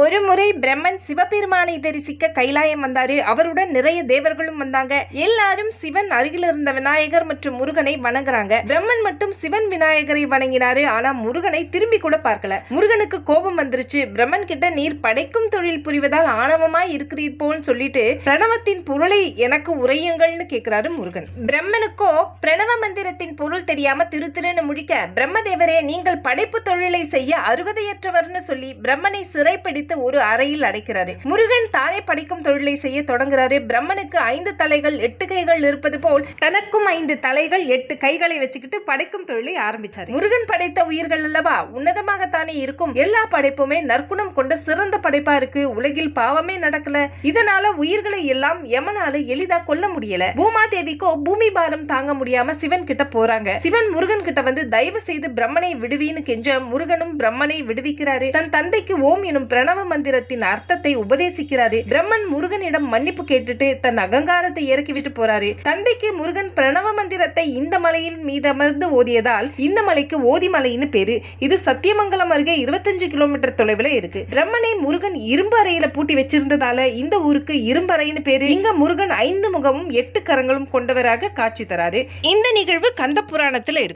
ஒரு முறை பிரம்மன் சிவபெருமானை தரிசிக்க கைலாயம் வந்தாரு. அவருடன் நிறைய தேவர்களும் வந்தாங்க. எல்லாரும் சிவன் அருகில் இருந்த விநாயகர் மற்றும் முருகனை வணங்குறாங்க. பிரம்மன் மட்டும் சிவன் விநாயகரை வணங்கினாரு. ஆனா முருகனை திரும்பி கூட பார்க்கல. முருகனுக்கு கோபம் வந்துருச்சு. பிரம்மன் கிட்ட நீர் படைக்கும் தொழில் புரிவதால் ஆணவமாய் இருக்கிறீர் போல் சொல்லிட்டு பிரணவத்தின் பொருளை எனக்கு உரையுங்கள்னு கேக்குறாரு முருகன். பிரம்மனுக்கோ பிரணவ மந்திரத்தின் பொருள் தெரியாம திரு திருன்னு முழிக்க பிரம்மதேவரே நீங்கள் படைப்பு தொழிலை செய்ய அருகதையற்றவர்னு சொல்லி பிரம்மனை சிறைப்பிடித்து ஒரு அறையில் அடைக்கிறாரு. முருகன் தானே படைக்கும் தொழிலை செய்ய தொடங்குறாரு. பிரம்மனுக்கு ஐந்து தலைகள் எட்டு கைகள் இருப்பது போல் தனக்கும் ஐந்து தலைகள் எட்டு கைகளை வச்சுக்கிட்டு படைக்கும் தொழிலை ஆரம்பிச்சாரு. முருகன் படைத்த உயிர்கள் அல்லவா? உன்னதமாகத்தானே இருக்கும். எல்லா படைப்புமே நற்குணம் கொண்ட சிறந்த படைப்பா இருக்கு. உலகில் பாவமே நடக்கல. இதனால உயிர்களை எல்லாம் எமனால எளிதா கொல்ல முடியல. பூமா தேவிக்கோ பூமி பாரம் தாங்க முடியாம சிவன் கிட்ட போறாங்க. சிவன் முருகன் கிட்ட வந்து தயவு செய்து பிரம்மனை விடுவின்னு கெஞ்ச முருகனும் பிரம்மனை விடுவிக்கிறாரு. தன் தந்தைக்கு ஓம் எனும் பிரணவ மந்திரத்தின் அர்த்தத்தை உபதேசிக்கிறாரு. பிரம்மன் முருகனிடம் மன்னிப்பு கேட்டுட்டு தன் அகங்காரத்தை இறக்கி விட்டு போறாரு. தந்தைக்கு முருகன் பிரணவ மந்திரத்தை இந்த மலையின் மீது அமர்ந்து ஓதியதால் இந்த மலைக்கு ஓதி மலைன்னு பேரு. இது சத்தியமங்கலம் அருகே இருபத்தஞ்சு கிலோமீட்டர் தொலைவில் இருக்கு. பிரம்மனை முருகன் இரும்பு அறையில பூட்டி வச்சிருந்ததால இந்த ஊருக்கு இரும்பு அறைன்னு பேரு. இங்க முருகன் ஐந்து முகமும் எட்டு கரங்களும் கொண்டவராக காட்சி தராரு. இந்த நிகழ்வு கந்த புராணத்துல இருக்கு.